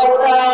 করি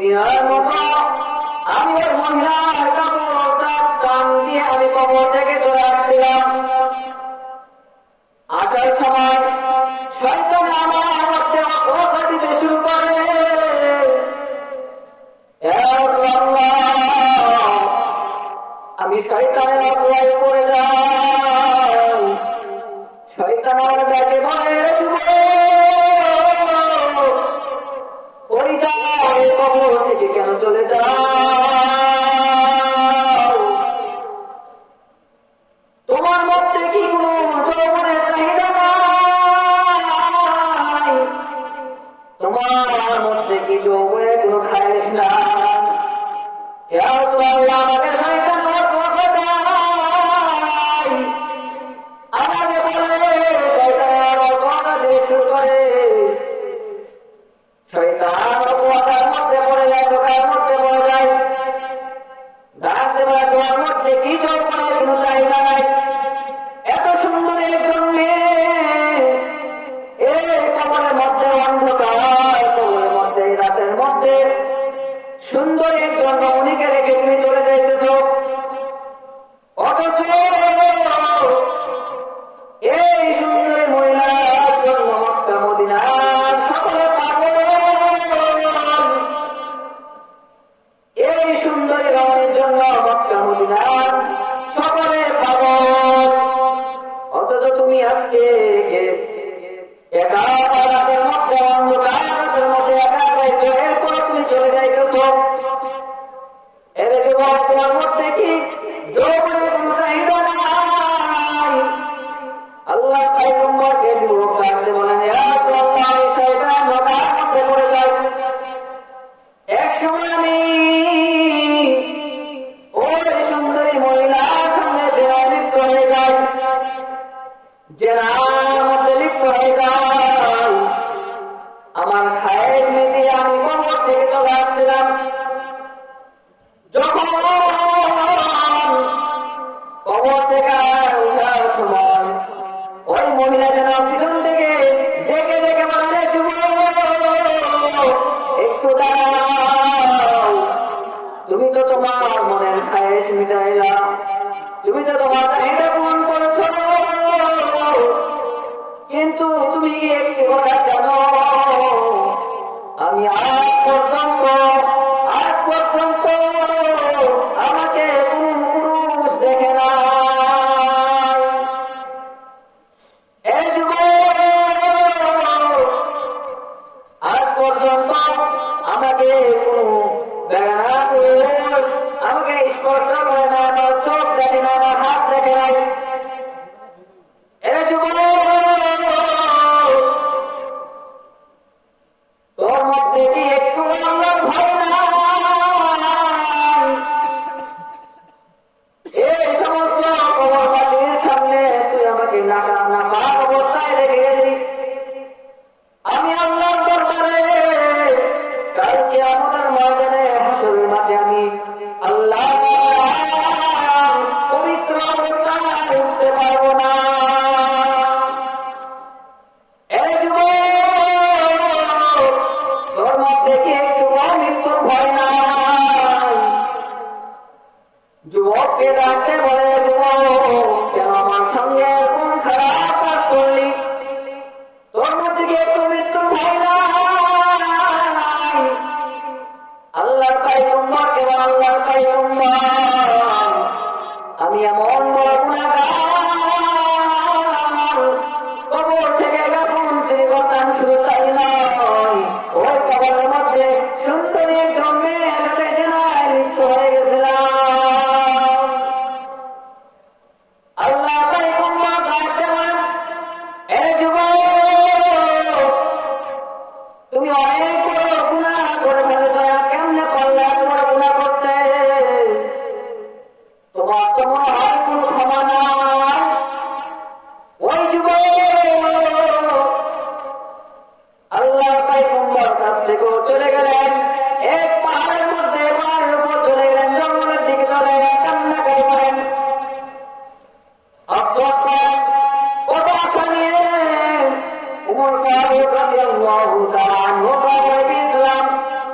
দিনার মতো আমি ওই মহিলার কাপড়টা আমি কবর থেকে চলে আসছিলাম। আসার সময় চলে যাও। Yeah. কাকে বলে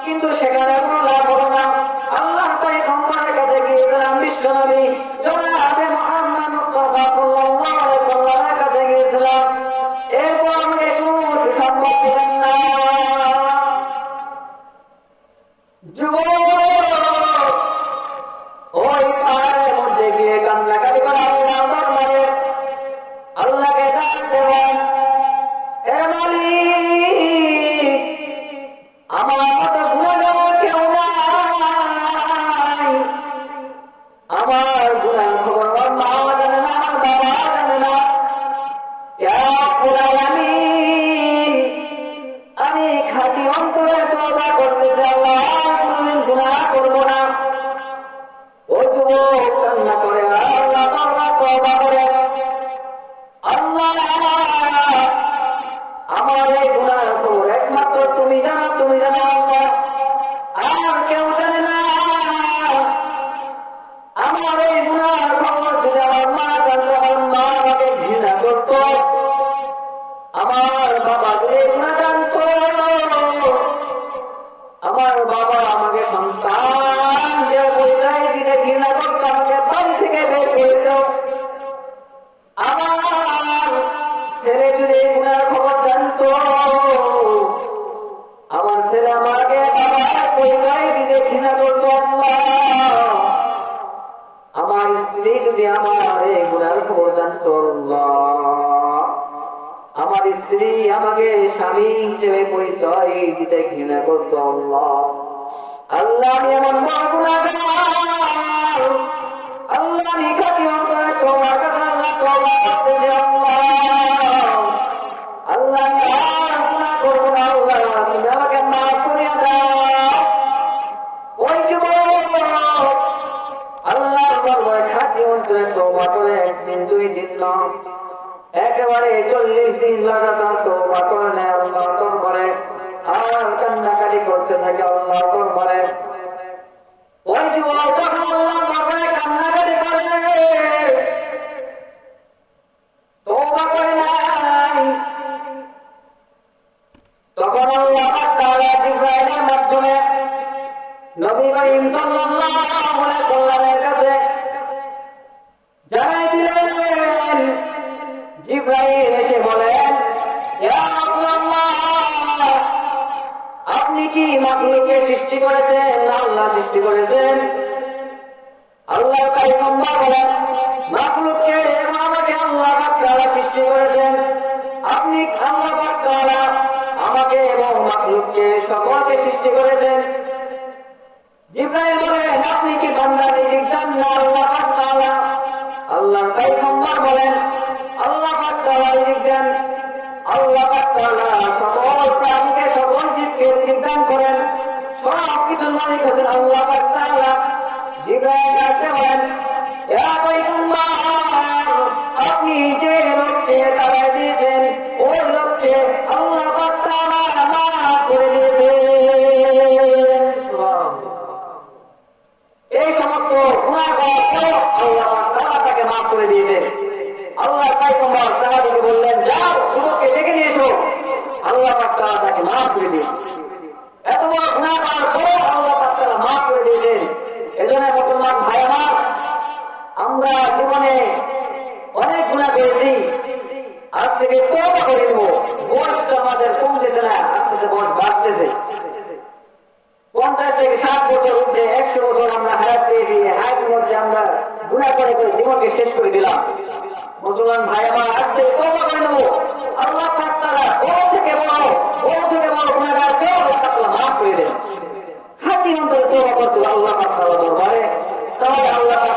কিন্তু সেখানে কোনো লাভ হলো না। আল্লাহ তাই কাছে গিয়েছিলাম বিশ্বনবী জোড়া হাতে আমার স্ত্রী আমাকে স্বামী হিসেবে পরিচয় দিতে ঘৃণা করতো আল্লাহ। আল্লাহ আল্লাহ তোমার কথা আল্লাহ। একেবারে চল্লিশ দিন লাগাতার তো করলে নেয় তোর করে আর কান্নাকাটি করতে থাকে আল্লাহ করে ওই যুবক আপনি কি মাখলুককে সৃষ্টি করেছেন? আল্লাহ সৃষ্টি করেছেন। আল্লাহ পয়গম্বর বলেন মাখলুককে আমাকে আল্লাহ পাক সৃষ্টি করেছেন। আপনি আল্লাহ পাক আমাকে এবং মাখলুককে সকলকে সৃষ্টি করেছেন। জিব্রাইল বলেন আপনি কি বান্দা নিজের না, আল্লাহ পাক তাআলা আল্লাহ পয়গম্বর বলেন, আল্লাহ পাক তাআলা নিজের আল্লাহ পাক তাআলা সকল প্রাণীকে সকল জীবকে করেন, সব কিছুর মালিক হচ্ছেন আল্লাহ আপনি যে তাড়াই দিয়েছেন, ওই আল্লাহ এই সমস্ত তারা তাকে করে পাইকম্বর সাহাবিকে বললেন, যাও যুবককে ডেকে নিয়ে আল্লাহ তারা তাকে মাফ করে দিয়েছেন। এত বড় গুণা করার পরও আল্লাহ তারা মাফ করে দিয়েছেন এজন্য মুসলমান ভাই আমার আমরা জীবনে অনেক গুণা করেছি। আজ থেকে তওবা করে নেব। বয়সটা আমাদের কমতেছে না আস্তে আস্তে বয়স বাড়তেছে। পঞ্চাশ থেকে ষাট বছর উঠে একশো বছর আমরা হায়াত পেয়েছি। হায়াতের মধ্যে আমরা গুণা করে করে জীবনকে শেষ করে দিলাম। মুসলমান ভাই আমার আজকে তবা করে নেব। আল্লাহ তারা ও থেকে বড় ও থেকে বড় গুণাগার কেউ আল্লাহ তারা মাফ করে দেন খাঁটি অন্তরে কেউ অপর আল্লাহ দরবারে আল্লাহ